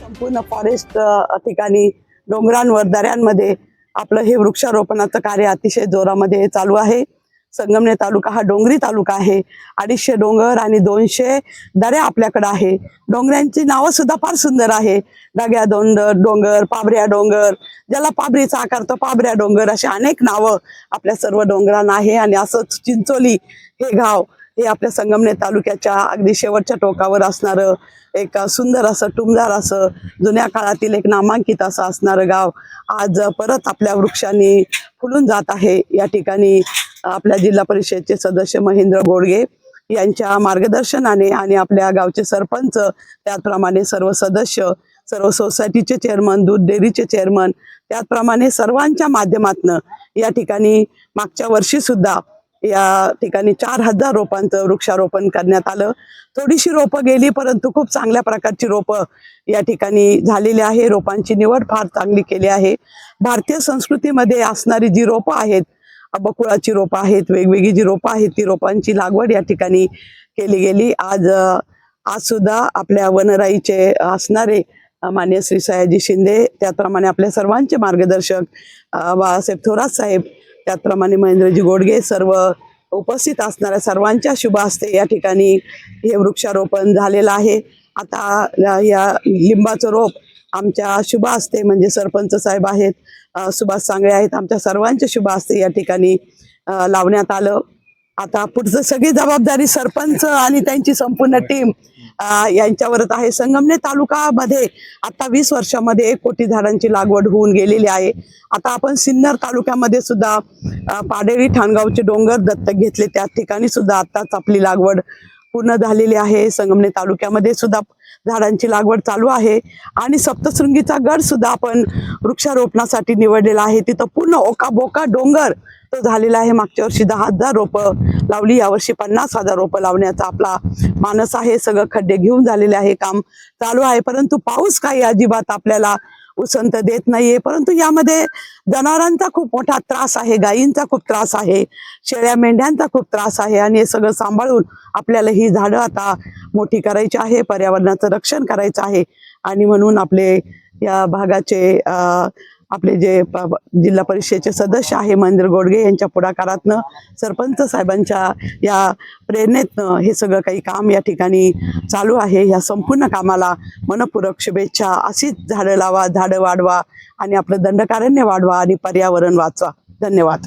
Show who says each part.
Speaker 1: संपूर्ण फॉरेस्ट ठिकाणी डोंगरांवर दऱ्यांमध्ये आपलं हे वृक्षारोपणाचं कार्य अतिशय जोरामध्ये चालू आहे. संगमनेर तालुका हा डोंगरी तालुका आहे. अडीचशे डोंगर आणि दोनशे दऱ्या आपल्याकडे आहे. डोंगरांची नावं सुद्धा फार सुंदर आहे. डाग्या डोंगर डोंगर पाबऱ्या डोंगर ज्याला पाबरीचा आकार तो पाबऱ्या डोंगर अशी अनेक नावं आपल्या सर्व डोंगरांना आहे. आणि असंच चिंचोली हे गाव हे आपल्या संगमनेर तालुक्याच्या अगदी शेवटच्या टोकावर असणारं एक सुंदर असं टुमदार असं जुन्या काळातील एक नामांकित असं असणारं गाव आज परत आपल्या वृक्षांनी फुलून जात आहे. या ठिकाणी आपल्या जिल्हा परिषदचे सदस्य महेंद्र गोडगे यांच्या मार्गदर्शनाने आणि आपल्या गावचे सरपंच त्याचप्रमाणे सर्व सदस्य सर्व सोसायटीचे चेअरमन दूध डेअरीचे चेअरमन त्याचप्रमाणे सर्वांच्या माध्यमातनं या ठिकाणी मागच्या वर्षीसुद्धा या ठिकाणी चार हजार रोपांचं वृक्षारोपण करण्यात आलं. थोडीशी रोपं गेली परंतु खूप चांगल्या प्रकारची रोपं या ठिकाणी झालेली आहे. रोपांची निवड फार चांगली केली आहे. भारतीय संस्कृतीमध्ये असणारी जी रोपं आहेत बकुळाची रोपं आहेत वेगवेगळी जी रोपं आहेत ती रोपांची लागवड या ठिकाणी केली गेली. आज आज सुद्धा आपल्या वनराईचे असणारे मान्य श्री सयाजी शिंदे त्याचप्रमाणे आपल्या सर्वांचे मार्गदर्शक बाळासाहेब थोरात साहेब त्याचप्रमाणे महेंद्रजी गोडगे सर्व उपस्थित असणाऱ्या सर्वांच्या शुभ हस्ते या ठिकाणी हे वृक्षारोपण झालेलं आहे. आता या- लिंबाचं रोप आमच्या शुभ हस्ते म्हणजे सरपंच साहेब आहेत सुभाष सांगळे आहेत आमच्या सर्वांच्या शुभ हस्ते या ठिकाणी लावण्यात आलं. आता पुढचं सगळी जबाबदारी सरपंच आणि त्यांची संपूर्ण टीम यांच्यावरच आहे. संगमनेर तालुकामध्ये आता वीस वर्षामध्ये एक कोटी झाडांची लागवड होऊन गेलेली आहे. आता आपण सिन्नर तालुक्यामध्ये सुद्धा पाडेरी ठाणगावचे डोंगर दत्तक घेतले. त्या ठिकाणी सुद्धा आत्ताच आपली लागवड पूर्ण झालेली आहे. संगमनेर तालुक्यामध्ये सुद्धा झाडांची लागवड चालू आहे. आणि सप्तशृंगीचा गड सुद्धा आपण वृक्षारोपणासाठी निवडलेला आहे. तिथं पूर्ण ओकाबोका डोंगर तो झालेला आहे. मागच्या वर्षी दहा हजार रोपं लावली. यावर्षी पन्नास हजार रोपं लावण्याचा आपला मानस आहे. सगळं खड्डे घेऊन झालेले आहे. काम चालू आहे. परंतु पाऊस काही अजिबात आपल्याला उसंत देत नाहीये. परंतु यामध्ये जनावरांचा खूप मोठा त्रास आहे गायींचा खूप त्रास आहे शेळ्या मेंढ्यांचा खूप त्रास आहे आणि हे सगळं सांभाळून आपल्याला ही झाडं आता मोठी करायची आहे पर्यावरणाचं रक्षण करायचं आहे. आणि म्हणून आपले या भागाचे अं, आपले जे जिल्हा परिषदेचे सदस्य आहे महेंद्र गोडगे यांच्या पुढाकारातनं सरपंच साहेबांच्या या प्रेरणेतनं हे सगळं काही काम या ठिकाणी चालू आहे. या संपूर्ण कामाला मनपूरक शुभेच्छा. अशीच झाडं लावा झाडं वाढवा आणि आपलं दंडकारण्य वाढवा आणि पर्यावरण वाचवा. धन्यवाद.